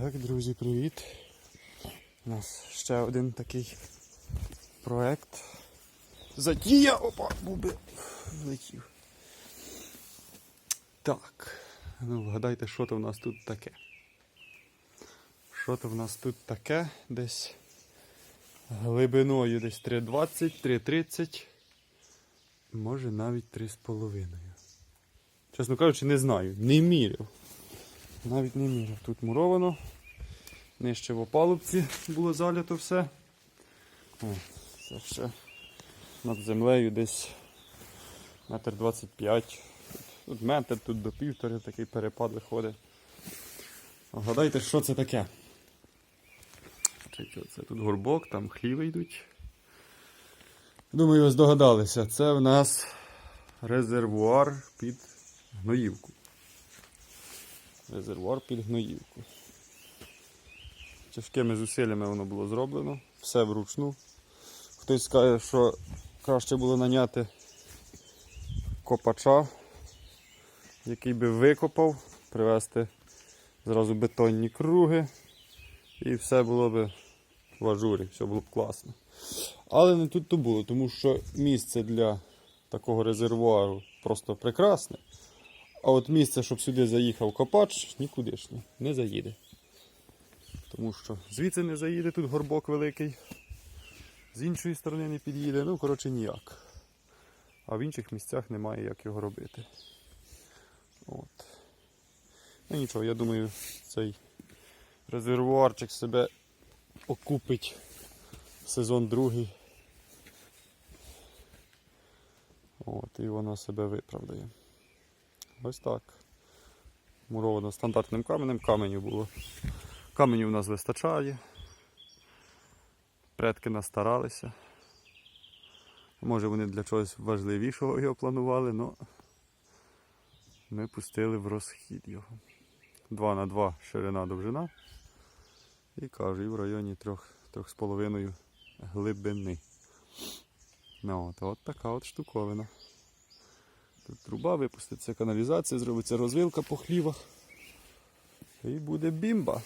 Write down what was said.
Так, друзі, привіт. У нас ще один такий проект. Затія! Опа, буби летів. Так. Ну, вгадайте, що то в нас тут таке. Що то в нас тут таке? Десь глибиною десь 3,20, 3,30. Може навіть 3,5. Чесно кажучи, не знаю. Не міряв. Навіть не міряв. Тут муровано. Нижче в опалубці було залято все. Це ще над землею десь метр 25. Тут метр, тут до півтори такий перепад виходить. Гадайте, що це таке? Це тут горбок, там хліви йдуть. Думаю, ви здогадалися. Це в нас резервуар під гноївку. Резервуар під гноївку. Тяжкими зусиллями воно було зроблено. Все вручну. Хтось скаже, що краще було наняти копача, який би викопав, привезти зразу бетонні круги. І все було б в ажурі, все було б класно. Але не тут то було, тому що місце для такого резервуару просто прекрасне. А от місце, щоб сюди заїхав копач, нікудишнє, не заїде. Тому що звідси не заїде, тут горбок великий, з іншої сторони не під'їде, ну, коротше, ніяк. А в інших місцях немає як його робити. От. Ну нічого, я думаю, цей резервуарчик себе окупить сезон другий. От, і вона себе виправдає. Ось так. Муровано стандартним каменем, каменю було. Каменю в нас вистачає. Предки настаралися. Може вони для чогось важливішого його планували, але ми пустили в розхід його. 2 на 2 ширина довжина. І кажу, і в районі 3-3,5 глибини. Ну, от, от така от штуковина. Труба випуститься, каналізація, зробиться розвилка по хлівах. І буде бімба.